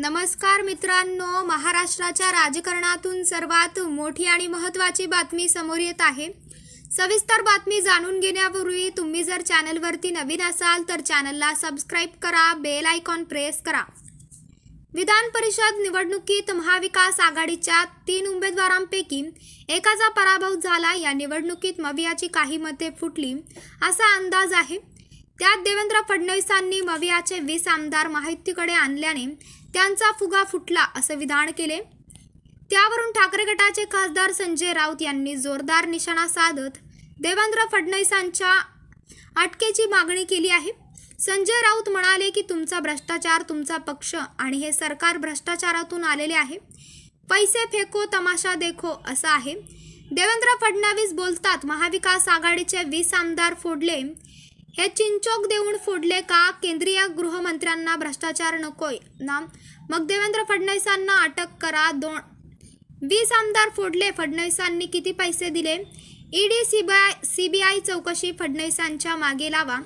नमस्कार मित्रांनो महाराष्ट्राच्या राजकारणातून सर्वात मोठी आणि महत्त्वाची बातमी समोर येत आहे. सविस्तर बातमी जाणून घेण्यापूर्वी तुम्ही जर चॅनलवरती नवीन असाल तर चॅनलला सबस्क्राईब करा बेल आयकॉन प्रेस करा. विधान परिषद निवडणुकीत महाविकास आघाडीच्या तीन उमेदवारांपैकी एकाचा पराभव झाला. या निवडणुकीत मवियाची काही मते फुटली. असा अंदाज आहे. त्यात देवेंद्र फडणवीसांनी मवियाचे वीस आमदार माहितीकडे आणल्याने त्यांचा फुगा फुटला असं विधान केले. त्यावरून ठाकरे गटाचे खासदार संजय राऊत यांनी जोरदार निशाणा साधत देवेंद्र फडणवीसांच्या अटकेची मागणी केली आहे. संजय राऊत म्हणाले की तुमचा भ्रष्टाचार तुमचा पक्ष आणि हे सरकार भ्रष्टाचारातून आलेले आहे. पैसे फेको तमाशा देखो असं आहे. देवेंद्र फडणवीस बोलतात महाविकास आघाडीचे वीस आमदार फोडले. हे चिंचोक देऊन फोडले का? केंद्रीय गृहमंत्र्यांना भ्रष्टाचार नकोय. ना? मग देवेंद्र फडणवीसांना अटक करा. दोन वीस आमदार फोडले. फडणवीसांनी किती पैसे दिले? ईडी सीबीआय सीबीआय चौकशी फडणवीसांच्या मागे लावा.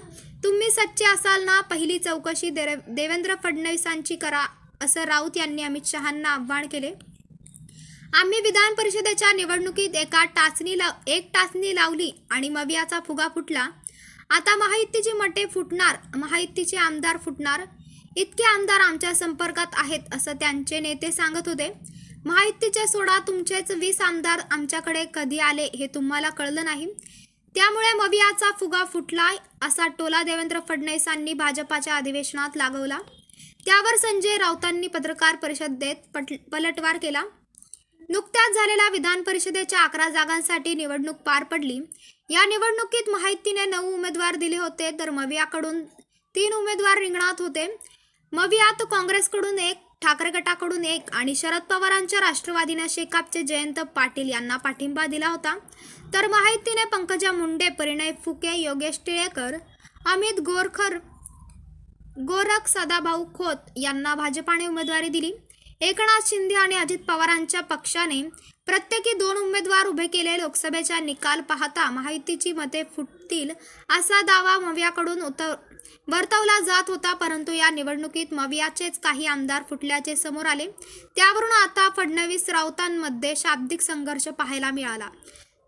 तुम्ही सच्चे असाल ना? पहिली चौकशी देरे- देवेंद्र फडणवीसांची करा असं राऊत यांनी अमित शहांना आव्हान केले. आम्ही विधान परिषदेच्या निवडणुकीत एका टाचणी लाव एक टाचणी लावली आणि मवियाचा फुगा फुटला. आता महायुतीची मटे फुटणार महायुतीचे आमदार फुटणार. इतके आमदार आमच्या संपर्कात आहेत असं त्यांचे नेते सांगत होते. महायुतीच्या सोडा तुमचेच वीस आमदार आमच्याकडे कधी आले हे तुम्हाला कळलं नाही. त्यामुळे मवियाचा फुगा फुटलाय असा टोला देवेंद्र फडणवीसांनी भाजपाच्या अधिवेशनात लागवला. त्यावर संजय राऊतांनी पत्रकार परिषदेत पट पलटवार केला. नुकत्याच झालेल्या विधान परिषदेच्या अकरा जागांसाठी निवडणूक पार पडली. या निवडणुकीत माहितीने नऊ उमेदवार दिले होते तर मवियाकडून तीन उमेदवार रिंगणात होते. मवियात काँग्रेसकडून एक ठाकरे गटाकडून एक आणि शरद पवारांच्या राष्ट्रवादीने शेकापचे जयंत पाटील यांना पाठिंबा दिला होता. तर माहितीने पंकजा मुंडे परिणय फुके योगेश टिळेकर अमित गोरखर गोरख सदाभाऊ खोत यांना भाजपाने उमेदवारी दिली. एकनाथ शिंदे आणि अजित पवारांच्या पक्षाने प्रत्येकी दोन उमेदवार उभे केले लोकसभेचा निकाल पाहता माहितीची मते फुटतील असा दावा मव्याकडून उतर वर्तवला जात होता परंतु या निवडणुकीत मवियाचेच काही आमदार फुटल्याचे समोर आले. त्यावरून आता फडणवीस राऊतांमध्ये शाब्दिक संघर्ष पाहायला मिळाला.